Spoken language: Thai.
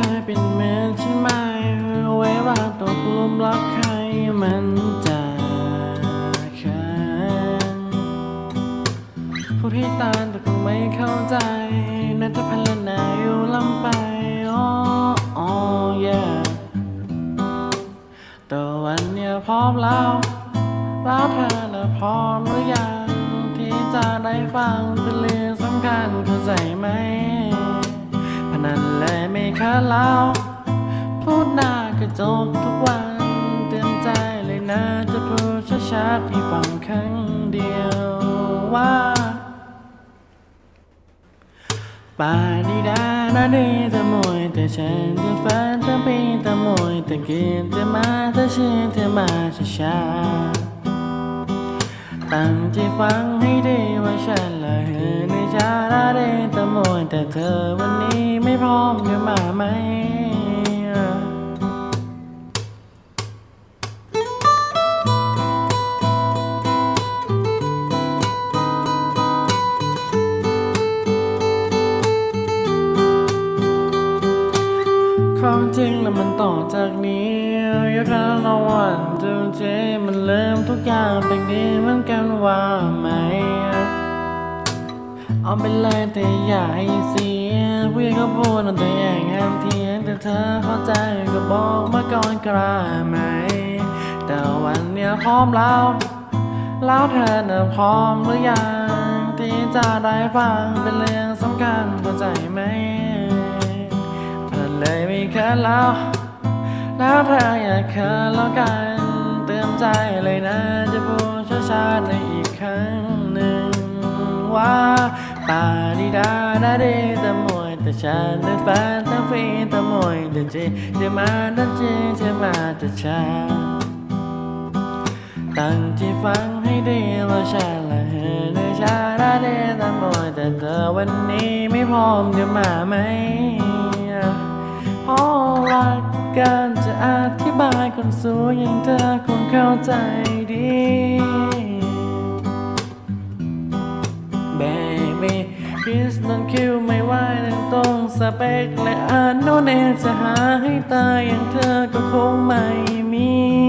เคยเป็นเหมือนฉันไหมไว้ว่าตกลุมรักใครมันจะเขินพูดให้ตาแต่คงไม่เข้าใจน่าจะพันละนาอยู่ลำไปอ๋ออ๋อ yeah แต่วันเนี้ยพร้อมแล้วแล้วเธอน่ะพร้อมหรือยัง ที่จะได้ฟังเป็นเรื่องสำคัญเข้าใจไหม ไม่คัดแล้วพูดหน้ากระจกทุกวันเตือนใจเลยนะจะพูดชัดๆให้ฟังครั้งเดียวว่าป่าดีดานาดีต่มวยแต่ฉันจะฝันแต่ปีแต่มวยแต่กินจะมาแต่ชื่อเธอมาช้าๆ ตั้งใจฟังให้ดีว่าฉันละเหือในชาลาเดแต่มวแต่เธอวันนี้ไม่พร้อมจะมาไหม ของจริงแล้วมันต่อจากนี้อยากให้เราวันจูเจมันเริ่มทุกอย่างเป็นดีเหมือนกันว่าไหม เอาไปเลยแต่อย่าให้เสียผู้ใหญ่ก็พูดแต่อย่างห้ามเทียงแต่เธอเข้าใจก็บอกมาก่อนกล้าไหม แต่วันเนี้ยพร้อมแล้วแล้วเธอน่ะพร้อมหรือยังที่จะได้ฟังเป็นเรื่องสำคัญเข้าใจไหม นแล้ว แล้วเธออยากเคินแล้วกัน เตือนใจเลยนะ จะพูดช้าๆในอีกครั้งหนึ่งว่าป่าดีดาดาดแต่มวยแต่ฉันได้ฝันทั้งฟีแต่มวยแต่เจเจะมาดันเจเจะมาแต่ฉันตั้งใจฟังให้ดีว่าฉันละเห็นในชาดาเดตามอยแต่เธอวันนี้ไม่พร้อมจะมาไหม การจะอธิบายคนสวยอย่างเธอคงเข้าใจดี Baby Kiss นั้นคิวไม่ไหวนั้นตรงสเปคและอ่านโนเนจะหาให้ตายอย่างเธอก็คงไม่มี